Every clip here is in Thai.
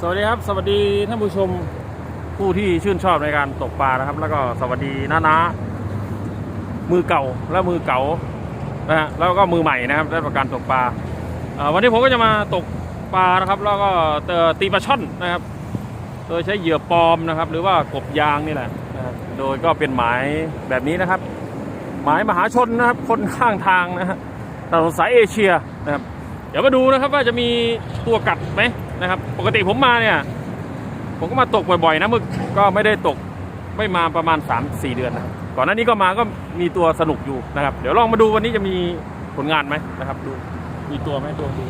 สวัสดีครับ สวัสดีท่านผู้ชมผู้ที่ชื่นชอบในการตกปลานะครับ แล้วก็สวัสดีน้านามือเก่าและมือเก่านะฮะแล้วก็มือใหม่นะครับได้ประการตกปลาวันนี้ผมก็จะมาตกปลานะครับ แล้วก็ตีปลาช่อนนะครับ โดยใช้เหยื่อปลอมนะครับ หรือว่ากบยางนี่แหละโดยก็เป็นหมายแบบนี้นะครับ หมายมหาชนนะครับ คนข้างทางนะฮะถนนสายเอเชียนะครับ เดี๋ยวมาดูนะครับว่าจะมีตัวกัดไหม นะครับ ปกติผมมาเนี่ย ผมก็มาตกบ่อยๆนะมึกก็ไม่ได้ตกไม่มาประมาณ 3-4 เดือนนะก่อนหน้านี้ก็มาก็มีตัวสนุกอยู่นะครับ เดี๋ยวลองมาดูวันนี้จะมีผลงานไหมนะครับ ดูมีตัวไหมตัวดู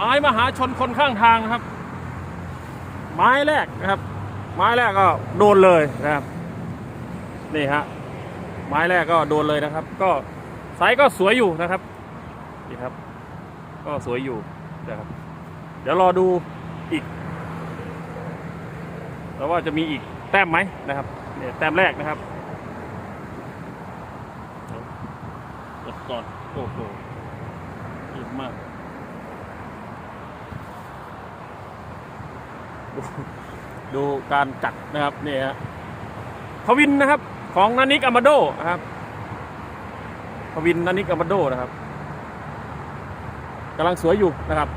ไม้มหาชนคนข้างทางนะครับ ไม้แรกนะครับ ไม้แรกก็โดนเลยนะครับ นี่ฮะไม้แรกก็โดนเลยนะครับ ก็ไซส์ก็สวยอยู่นะครับนี่ครับ ก็สวยอยู่นะครับ เดี๋ยวรอดูอีกแล้วว่าจะมีอีกแต้มไหมนะครับเนี่ยแต้มแรกนะครับเดี๋ยวกดก่อนโอ้โหอิ่มมาก ดูการจัดนะครับนี่ฮะพวินนะครับ ของนานิกอามาโดนะครับพวินนานิกอามาโดนะครับกำลังสวยอยู่นะครับ